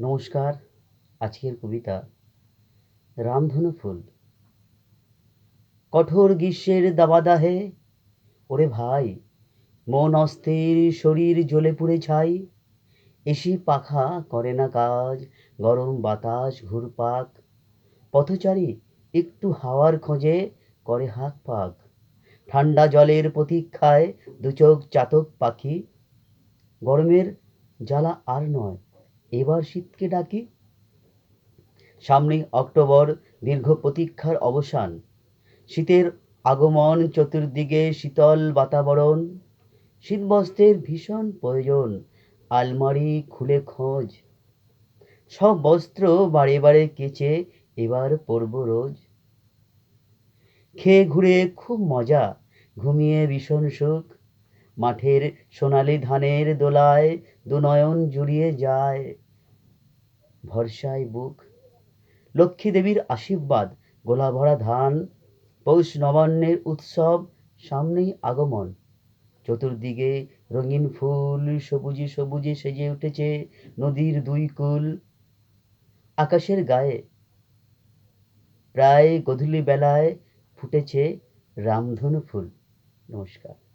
নমস্কার, আজকের কবিতা রামধনু ফুল। কঠোর গ্রীষ্মের দাবাদাহে, ওরে ভাই, মন অস্থির, শরীর জ্বলে পুড়ে ছাই। এসি পাখা করে না কাজ, গরম বাতাস, ঘুরপাক। পথচারী একটু হাওয়ার খোঁজে করে হাঁক পাক। ঠান্ডা জলের প্রতীক্ষায় দু চোখ চাতক পাখি। গরমের জ্বালা আর নয় এবার শীতকে ডাকি। সামনেই অক্টোবর, দীর্ঘ প্রতীক্ষার অবসান। শীতের আগমন, চতুর্দিকে শীতল বাতাবরণ। শীতবস্ত্রের ভীষণ প্রয়োজন, আলমারি খুলে খোঁজ। সব বস্ত্র বারে বারে কেচে এবার পরব রোজ। খেয়ে ঘুরে খুব মজা, ঘুমিয়ে ভীষণ সুখ। মাঠের সোনালি ধানের দোলায় দুনয়ন জুড়িয়ে যায়। ভরসায় বুক। লক্ষ্মী দেবীর আশীর্বাদ গোলা ভরা ধান, পৌষ নবান্নের উৎসব, সামনেই আগমন। চতুর্দিকে রঙিন ফুল সবুজে সবুজে সেজে উঠেছে নদীর দুই কুল। আকাশের গায়ে প্রায় গধূলি বেলায় ফুটেছে রামধনু ফুল। নমস্কার।